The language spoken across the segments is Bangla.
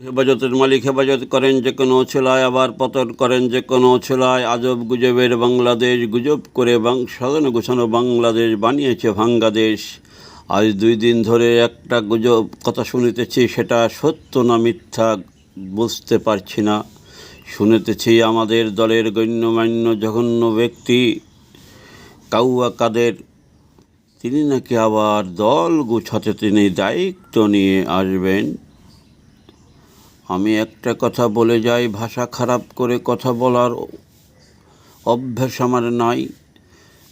হেফাজতের মালিক হেফাজত করেন যে কোনো ছেলায় আবার পতন করেন যে কোনো ছেলায় আজব গুজবের বাংলাদেশ, গুজব করে সাজানো গোছানো বাংলাদেশ বানিয়েছে ভাঙ্গাদেশ। আজ দুই দিন ধরে একটা গুজব কথা শুনিতেছি, সেটা সত্য না মিথ্যা বুঝতে পারছি না। শুনিতেছি আমাদের দলের গণ্যমান্য জঘন্য ব্যক্তি কাউয়া কাদের, তিনি নাকি আবার দল গুছাতে তিনি দায়িত্ব নিয়ে আসবেন। আমি একটা কথা বলে যাই, ভাষা খারাপ করে কথা বলার অভ্যাস আমার নাই।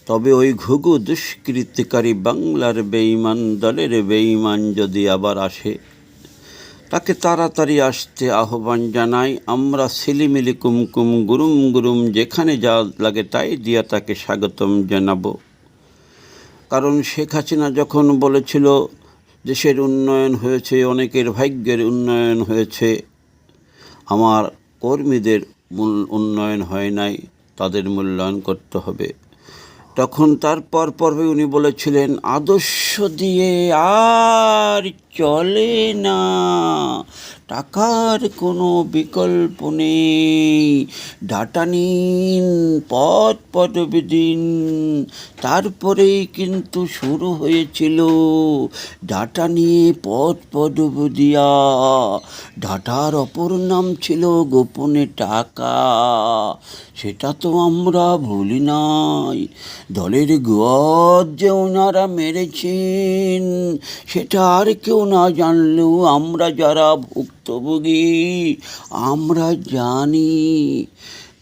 তবে ওই ঘুঘু দুষ্কৃতিকারী বাংলার বেঈমান, দলের বেঈমান যদি আবার আসে, তাকে তাড়াতাড়ি আসতে আহ্বান জানাই। আমরা সিলিমিলি কুমকুম, গুরুম গুরুম, যেখানে যা লাগে তাই দিয়া তাকে স্বাগতম জানাব। কারণ শেখ হাসিনা যখন বলেছিল, দেশের উন্নয়ন হয়েছে, অনেকের ভাগ্যের উন্নয়ন হয়েছে আমার কর্মীদের মূল উন্নয়ন হয় নাই, তাদের মূল্যায়ন করতে হবে। তখন তারপর পর্বে উনি বলেছিলেন, আদর্শ দিয়ে আর চলে না। টাকার কোনো বিকল্প নেই। ডাটা নিন পথ পদবি দিন তারপরেই কিন্তু শুরু হয়েছিল ডাটা নিয়ে পথ পদবি দিয়া ডাটার অপর নাম ছিল গোপনে টাকা। সেটা তো আমরা ভুলি নাই। দলের গদ যে ওনারা মেরেছেন, সেটা আর কেউ না জানলেও আমরা যারা ভুক্তভোগী আমরা জানি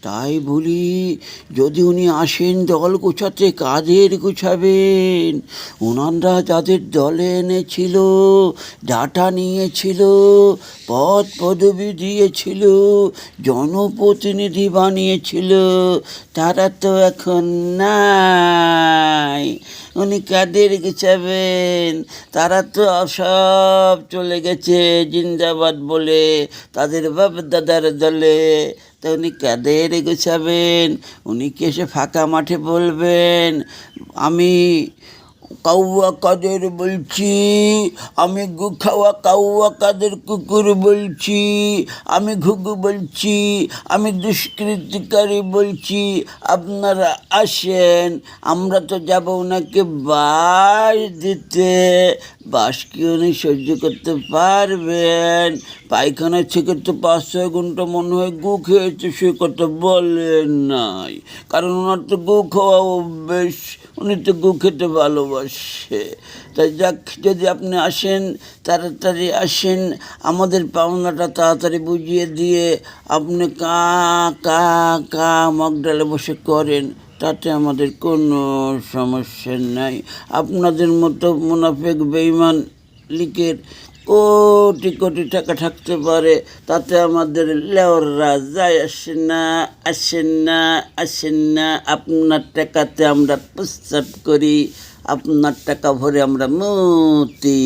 তাই বলি, যদি উনি আসেন দল গোছাতে, কাদের গোছাবেন? ওনারা যাদের দলে এনেছিল, ডাটা নিয়েছিল, পদ পদবি দিয়েছিল, জনপ্রতিনিধি বানিয়েছিল, তারা তো এখন নাই। উনি কাদের গোছাবেন? তারা তো সব চলে গেছে, জিন্দাবাদ বলে, তাদের বাপ দাদার দলে। তা উনি কাদের গোছাবেন উনি কি এসে ফাঁকা মাঠে বলবেন? আমি কাউয়া কাদের বলছি? আমি গুখাওয়া কাউয়া কাদের কুকুর বলছি? আমি ঘুঘু বলছি? আমি দুষ্কৃতিকারী বলছি? আপনারা আসেন, আমরা তো যাব ওনাকে বাস দিতে। বাস কি উনি সহ্য করতে পারবেন? পায়খানা থেকে তো পাঁচ ছয় ঘণ্টা মনে হয় গু খেয়েছে, সে কথা বলেন নাই। কারণ ওনার তো গু খাওয়া অভ্যেস, উনি তো গু খেতে ভালোবাসে। তাই যাক, যদি আপনি আসেন, তাড়াতাড়ি আসেন, আমাদের পাওনাটা তাড়াতাড়ি বুঝিয়ে দিয়ে আপনি কা কা কা মগডালে বসে করেন, তাতে আমাদের কোনো সমস্যা নাই। আপনাদের মতো মুনাফেক বেইমান লিকের কোটি কোটি টাকা থাকতে পারে, তাতে আমাদের লেওররা যায়, আসে না আসেন না আসেন না। আপনার টাকাতে আমরা প্রস্তাব করি, আপনার টাকা ভরে আমরা মতি